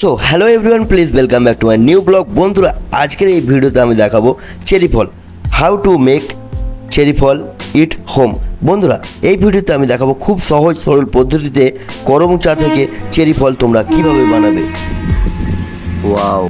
So hello everyone please welcome back to my new blog বন্ধুরা, আজকের এই ভিডিওতে আমি দেখাবো চেরি ফল হাউ টু মেক চেরি ফল ইট হোম বন্ধুরা, এই ভিডিওতে আমি দেখাবো খুব সহজ সরল পদ্ধতিতে করম চা থেকে চেরি ফল তোমরা কীভাবে বানাবে। ওয়াও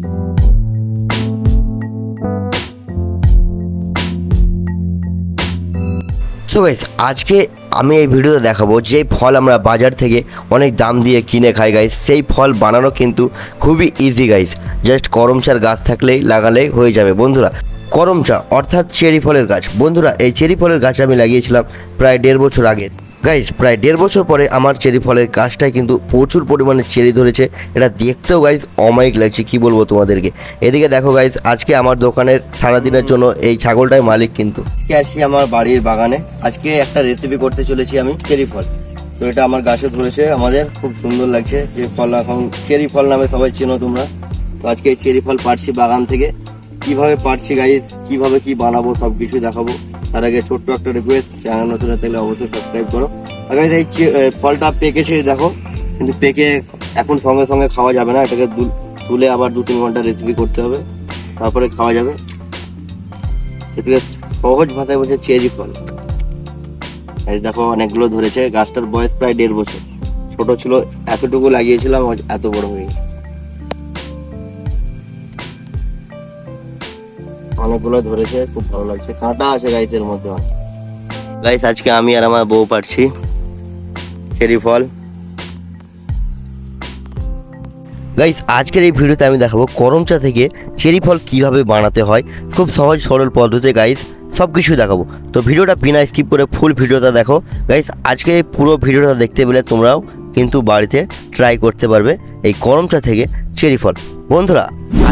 সো গাইস আজকে আমি এই ভিডিওতে দেখাবো যে ফল আমরা বাজার থেকে অনেক দাম দিয়ে কিনে খাই গাইস সেই ফল বানানো কিন্তু খুবই ইজি গাইস জাস্ট করমচার গাছ থাকলেই লাগালেই হয়ে যাবে, বন্ধুরা। করমচা অর্থাৎ চেরি ফলের গাছ। বন্ধুরা, এই চেরি ফলের গাছ আমি লাগিয়েছিলাম প্রায় দেড় বছর আগে। গাইস প্রায় দেড় বছর পরে আমার চেরি ফলের গাছটায় কিন্তু প্রচুর পরিমাণে চেরি ধরেছে। এটা দেখতেও গাইস অমায়িক লাগছে, কি বলব তোমাদেরকে? এদিকে দেখো গাইস আজকে আমার দোকানের সারাদিনের জন্য এই ছাগলটাই মালিক কিন্তু। আজকে আমার বাড়ির বাগানে। আজকে একটা রেসিপি করতে চলেছি আমি, চেরি ফল। তো এটা আমার গাছে ধরেছে, আমাদের খুব সুন্দর লাগছে। যে ফল এখন, চেরি ফল নামে সবাই চেনো তোমরা। তো আজকে এই চেরি ফল পাড়ছি বাগান থেকে। কীভাবে পারছি গাইস কীভাবে কি বানাবো সব কিছু দেখাবো। তার আগে ছোট্ট একটা রিকোয়েস্ট চ্যানেল নতুন থাকলে অবশ্যই সাবস্ক্রাইব করো। আগে এই ফলটা পেকেছে দেখো, কিন্তু পেকে এখন সঙ্গে সঙ্গে খাওয়া যাবে না, এটাকে তুলে আবার দু, তিন ঘণ্টা রেসিপি করতে হবে, তারপরে খাওয়া যাবে। এটাকে সহজ ভাষায় বলছে চেরি ফল। এই দেখো, অনেকগুলো ধরেছে, গাছটার বয়স প্রায় দেড় বছর। ছোট ছিল, এতটুকু লাগিয়েছিলাম এত বড় হয়ে গেছে। অনেকগুলো ধরেছে, খুব ভালো লাগছে। কাঁটা আছে গাইসের মধ্যে গাইস আজকে আমি আর আমার বউ পারছি। চেরি ফল। গাইস আজকের এই ভিডিওতে আমি দেখাবো করম চা থেকে চেরি ফল কীভাবে বানাতে হয়। খুব সহজ, সরল পদ্ধতিতে গাইস সব কিছু দেখাবো। তো ভিডিওটা বিনা স্কিপ করে ফুল ভিডিওটা দেখো। গাইস আজকে এই পুরো ভিডিওটা দেখতে পেলে তোমরাও কিন্তু বাড়িতে ট্রাই করতে পারবে এই করম চা থেকে চেরি ফল। বন্ধুরা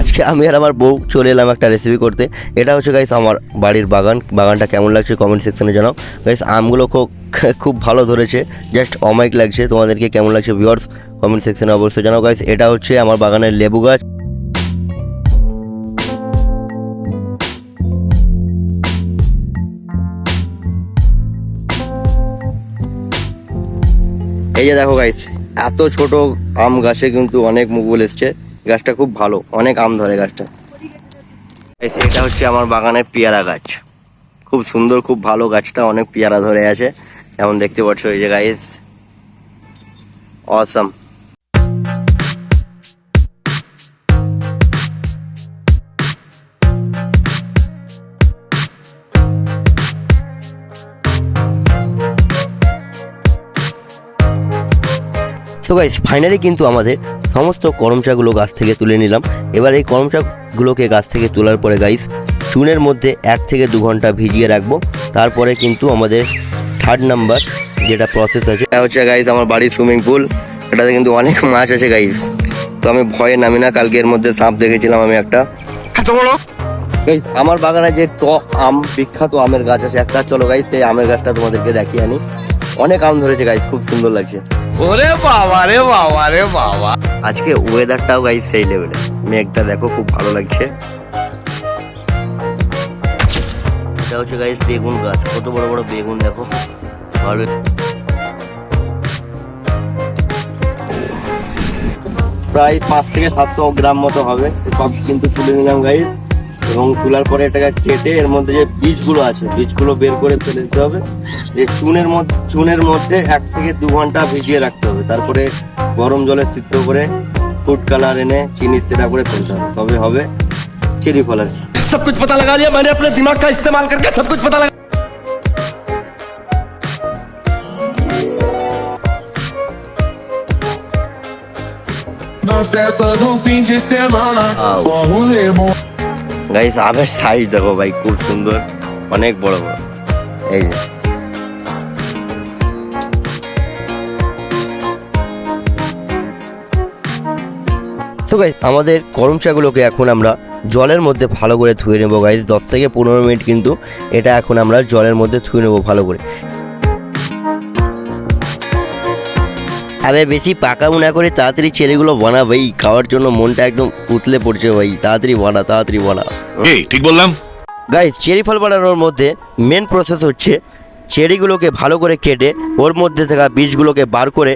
আজকে আমি আর আমার বউ চলে এলাম একটা রেসিপি করতে। এটা হচ্ছে গাইস আমার বাড়ির বাগান। বাগানটা কেমন লাগছে কমেন্ট সেকশনে জানাও। গাইস আমগুলো খুব খুব ভালো ধরেছে। জাস্ট অমাইক লাগছে। তোমাদেরকে কেমন লাগছে ভিউয়ার্স কমেন্ট সেকশনে অবশ্যই জানাও গাইস এটা হচ্ছে আমার বাগানের লেবু গাছ। এই যে দেখো গাইস এত ছোট আম গাছে কিন্তু অনেক মুকুল এসছে গাছটা খুব ভালো, অনেক আম ধরে গাছটা। এটা হচ্ছে আমার বাগানের পেয়ারা গাছ। খুব সুন্দর, খুব ভালো গাছটা, অনেক পেয়ারা ধরে আছে। যেমন দেখতে পাচ্ছ এই যে গাইস অসাম তো গাইস ফাইনালি কিন্তু আমাদের সমস্ত করমচাগুলো গাছ থেকে তুলে নিলাম। এবার এই করমচাগুলোকে গাছ থেকে তোলার পরে গাইস চুনের মধ্যে এক থেকে দু ঘণ্টা ভিজিয়ে রাখব। তারপরে কিন্তু আমাদের থার্ড নাম্বার যেটা প্রসেস আছে এটা হচ্ছে গাইস আমার বাড়ির সুইমিং পুল এটাতে কিন্তু অনেক মাছ আছে গাইস তো আমি ভয়ে নামি না কালকে এর মধ্যে সাপ দেখেছিলাম আমি একটা। Guys, আমার বাগানে যে ট আম বিখ্যাত আমের গাছ আছে একটা চলো গাইস সেই আমের গাছটা তোমাদেরকে দেখিয়ে আনি। অনেক আম ধরেছে গাইস খুব সুন্দর লাগছে। ওরে বাবা, রে বাবা রে বাবা। আজকে ওয়েদারটাও গাইস সেই লেভেলে মেঘটা দেখো, খুব ভালো লাগছে। এটা হচ্ছে গাইস বেগুন গাছ। কত বড় বড় বেগুন দেখো। ভালো প্রায় পাঁচ থেকে সাতশো গ্রাম মতো হবে। সব কিন্তু তুলে নিলাম গাইস এবং তোলার পরে এটাকে কেটে এর মধ্যে যে বীজগুলো আছে বীজগুলো বের করে ফেলে দিতে হবে। যে চুনের মধ্যে চুনের মধ্যে এক থেকে দু ঘণ্টা ভিজিয়ে রাখতে হবে। তারপরে গরম জলে সিদ্ধ করে ফুড কালার এনে চিনি সেটা করে ফেলতে হবে। তবে হবে চেরি ফলার সব কিছু পাতা লাগা লিয়া মানে আপনার দিমাগ কা ইস্তেমাল করকে সব কিছু পাতা লাগা de semana, só limão. Guys আমের সাইজ দেখো ভাই, খুব সুন্দর। অনেক বড় বড়। এই যে। তো গাইস আমাদের করম চাগুলোকে এখন আমরা জলের মধ্যে ভালো করে ধুয়ে নেব গাইস দশ থেকে পনেরো মিনিট কিন্তু এটা এখন আমরা জলের মধ্যে ধুয়ে নেব ভালো করে। আবে বেশি পাকা মুনা করে তাড়াতাড়ি ছেলেগুলো বানা ভাই। খাওয়ার জন্য মনটা একদম উতলে পড়ছে ভাই। তাড়াতাড়ি বানা তাড়াতাড়ি বানা। এই ঠিক বললাম। গাইস চেরি ফল বানানোর মধ্যে মেন প্রসেস হচ্ছে চেরিগুলোকে ভালো করে কেটে ওর মধ্যে থাকা বীজগুলোকে বার করে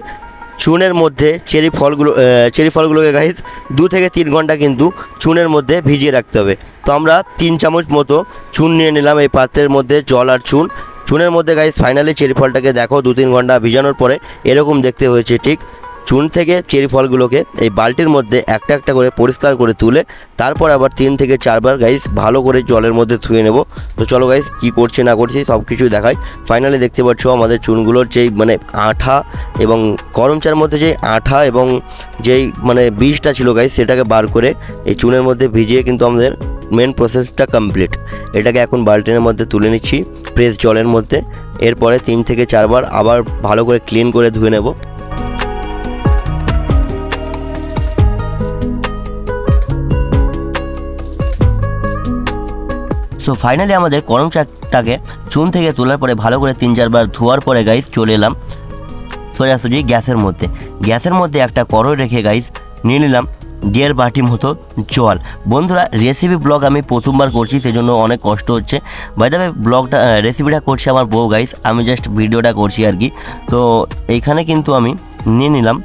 চুনের মধ্যে চেরি ফলগুলো চেরি ফলগুলোকে গাইস দু থেকে তিন ঘণ্টা কিন্তু চুনের মধ্যে ভিজিয়ে রাখতে হবে। তো আমরা তিন চামচ মতো চুন নিয়ে নিলাম এই পাত্রের মধ্যে জল আর চুন। চুনের মধ্যে গাইস ফাইনালি চেরি ফলটাকে দেখো, দু তিন ঘণ্টা ভিজানোর পরে এরকম দেখতে হয়েছে, ঠিক? চুন থেকে চেরি ফলগুলোকে এই বালতির মধ্যে একটা একটা করে পরিষ্কার করে তুলে, তারপর আবার তিন থেকে চারবার গাইস ভালো করে জলের মধ্যে ধুয়ে নেব। তো চলো গাইস কি করছে না করছি সব কিছুই দেখাই। ফাইনালি দেখতে পাচ্ছ আমাদের চুনগুলোর যেই মানে আঠা এবং গরম চার মধ্যে যেই আঠা এবং যেই মানে বীজটা ছিল গাইস সেটাকে বার করে এই চুনের মধ্যে ভিজিয়ে কিন্তু আমাদের মেন প্রসেসটা কমপ্লিট এটাকে এখন বালতিনের মধ্যে তুলে নিচ্ছি। প্রেস জলের মধ্যে। এরপরে তিন থেকে চারবার আবার ভালো করে ক্লিন করে ধুয়ে নেব। সো ফাইনালি আমাদের করম চাকটাকে চুন থেকে তোলার পরে ভালো করে তিন চারবার ধোয়ার পরে গাইস চলে এলাম। সোজাসুজি গ্যাসের মধ্যে। গ্যাসের মধ্যে একটা কড়ই রেখে গাইস নিয়ে নিলাম। দেড় বাটি মতো জল বন্ধুরা রেসিপি ব্লগ আমি প্রথমবার করছি সেই জন্য অনেক কষ্ট হচ্ছে। বাইদাবে ব্লগটা রেসিপিটা করছি আমার বউ গাইস আমি জাস্ট ভিডিওটা করছি আর কি। তো এখানে কিন্তু আমি নিয়ে নিলাম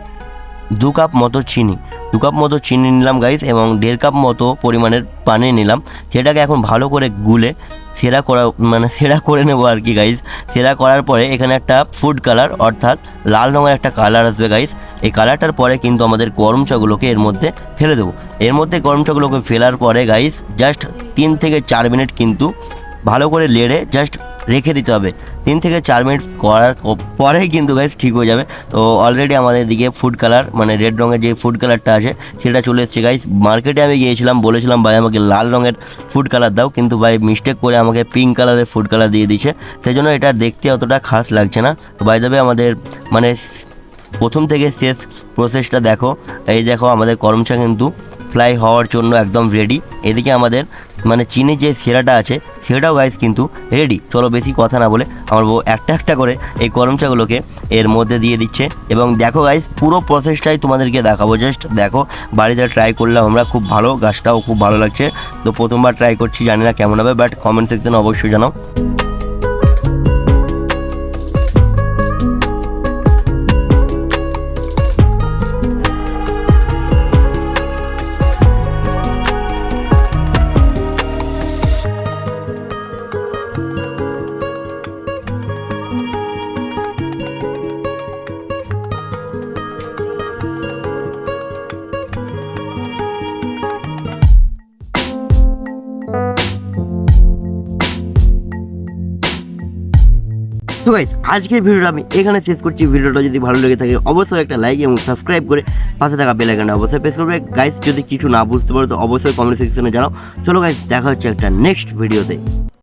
দু কাপ মতো চিনি। দু কাপ মতো চিনি নিলাম গাইস এবং দেড় কাপ মতো পরিমাণের পানি নিলাম। সেটাকে এখন ভালো করে গুলে সেরা করা মানে সেরা করে নেব আর কি গাইস সেরা করার পরে এখানে একটা ফুড কালার অর্থাৎ লাল রঙের একটা কালার আসবে গাইস এই কালারটার পরে কিন্তু আমাদের গরম চাগুলোকে এর মধ্যে ফেলে দেবো। এর মধ্যে গরম চাগুলোকে ফেলার পরে গাইস জাস্ট তিন থেকে চার মিনিট কিন্তু ভালো করে লেড়ে জাস্ট রেখে দিতে হবে। তিন থেকে চার মিনিট করার পরেই কিন্তু গাইস ঠিক হয়ে যাবে। তো অলরেডি আমাদের দিকে ফুড কালার মানে রেড রঙের যে ফুড কালারটা আছে, সেটা চলে এসেছে গাইস মার্কেটে আমি গিয়েছিলাম, বলেছিলাম ভাই আমাকে লাল রঙের ফুড কালার দাও, কিন্তু ভাই মিস্টেক করে আমাকে পিঙ্ক কালারের ফুড কালার দিয়ে দিয়েছে। সেই জন্য এটা দেখতে অতটা খাস লাগছে না। তো বাই দেবে আমাদের মানে প্রথম থেকে শেষ প্রসেসটা দেখো। এই দেখো আমাদের করমচা কিন্তু ফ্লাই হওয়ার জন্য একদম রেডি এদিকে আমাদের মানে চীনের যে সেরাটা আছে সেরাটাও গাইস কিন্তু রেডি চলো বেশি কথা না বলে আমার বউ একটা একটা করে এই করমচাগুলোকে এর মধ্যে দিয়ে দিচ্ছে। এবং দেখো গাইস পুরো প্রসেসটাই তোমাদেরকে দেখাবো। জাস্ট দেখো, বাড়িতে ট্রাই করলাম আমরা, খুব ভালো, গাছটাও খুব ভালো লাগছে। তো প্রথমবার ট্রাই করছি, জানি না কেমন হবে বাট কমেন্ট সেকশনে অবশ্যই জানাও। তো গাইস আজকের ভিডিওটা আমি এখানে শেষ করছি। ভিডিওটা যদি ভালো লেগে থাকে, অবশ্যই একটা লাইক এবং সাবস্ক্রাইব করে পাশে থাকা বেল আইকনটা অবশ্যই প্রেস করবে। গাইস যদি কিছু না বুঝতে পারো, তো অবশ্যই কমেন্ট সেকশনে জানাও। চলো গাইস দেখা হচ্ছে একটা নেক্সট ভিডিওতে